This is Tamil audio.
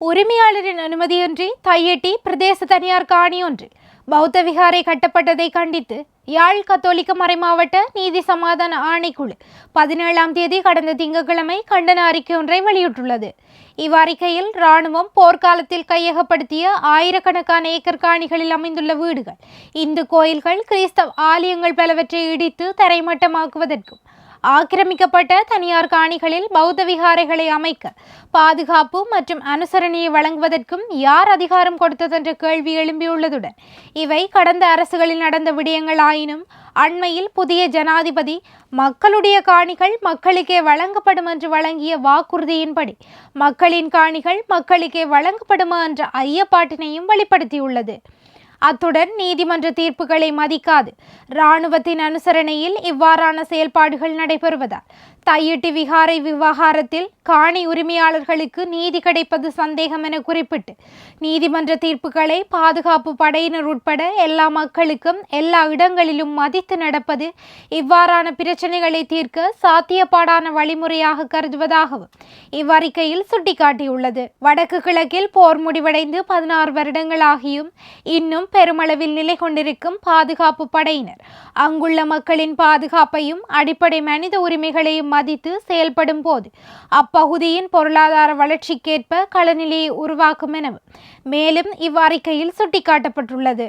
உரிமையாளரின் அனுமதியின்றி தையெட்டி பிரதேச தனியார் காணி ஒன்றில் பௌத்த விகாரை கட்டப்பட்டதை கண்டித்து யாழ் கத்தோலிக்க மறைமாவட்ட நீதி சமாதான ஆணைக்குழு பதினேழாம் தேதி கடந்த திங்கட்கிழமை கண்டன அறிக்கை ஒன்றை வெளியிட்டுள்ளது. இவ்வறிக்கையில் இராணுவம் போர்க்காலத்தில் கையகப்படுத்திய ஆயிரக்கணக்கான ஏக்கர் காணிகளில் அமைந்துள்ள வீடுகள் இந்து கோயில்கள் கிறிஸ்தவ ஆலயங்கள் பலவற்றை இடித்து தரைமட்டமாக்குவதற்கும் ஆக்கிரமிக்கப்பட்ட தனியார் காணிகளில் பௌத்த விகாரைகளை அமைக்க பாதுகாப்பு மற்றும் அனுசரணையை வழங்குவதற்கும் யார் அதிகாரம் கொடுத்ததென்ற கேள்வி எழும்பியுள்ளதுடன் இவை கடந்த அரசுகளில் நடந்த விடயங்கள் ஆயினும் அண்மையில் புதிய ஜனாதிபதி மக்களுடைய காணிகள் மக்களுக்கே வழங்கப்படும் என்று வழங்கிய வாக்குறுதியின்படி மக்களின் காணிகள் மக்களுக்கே வழங்கப்படுமா என்ற ஐயப்பாட்டினையும் வெளிப்படுத்தியுள்ளது. அத்துடன் நீதிமன்ற தீர்ப்புகளை மதிக்காது. இராணுவத்தின் அனுசரணையில் இவ்வாறான செயல்பாடுகள் நடைபெறுவதால் தையிட்டு விகாரை விவகாரத்தில் காணி உரிமையாளர்களுக்கு நீதி கிடைப்பது சந்தேகம் என குறிப்பிட்டு நீதிமன்ற தீர்ப்புகளை பாதுகாப்பு படையினர் உட்பட எல்லா மக்களுக்கும் எல்லா இடங்களிலும் மதித்து நடப்பது இவ்வாறான பிரச்சனைகளை தீர்க்க சாத்தியப்பாடான வழிமுறையாக கருதுவதாகவும் இவ்வறிக்கையில் சுட்டிக்காட்டியுள்ளது. வடக்கு கிழக்கில் போர் முடிவடைந்து பதினாறு வருடங்களாகியும் இன்னும் பெருமளவில் நிலை கொண்டிருக்கும் பாதுகாப்பு படையினர். அங்குள்ள மக்களின் பாதுகாப்பையும் அடிப்படை மனித உரிமைகளையும் மதித்து செயல்படும் போது அப்பகுதியின் பொருளாதார வளர்ச்சிக்கேற்ப களநிலையை உருவாக்கும் எனவும் மேலும் இவ்வறிக்கையில் சுட்டிக்காட்டப்பட்டுள்ளது.